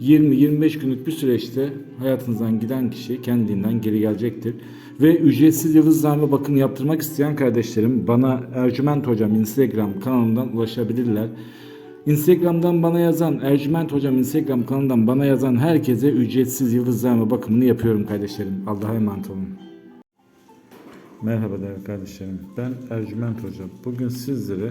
20-25 günlük bir süreçte hayatınızdan giden kişi kendiliğinden geri gelecektir. Ve ücretsiz yıldızname bakımı yaptırmak isteyen kardeşlerim bana Ercüment Hocam Instagram kanalından ulaşabilirler. Instagram'dan bana yazan, Ercüment Hocam Instagram kanalından bana yazan herkese ücretsiz yıldızname bakımını yapıyorum kardeşlerim. Allah'a emanet olun. Merhaba değerli kardeşlerim. Ben Ercüment Hoca. Bugün sizlere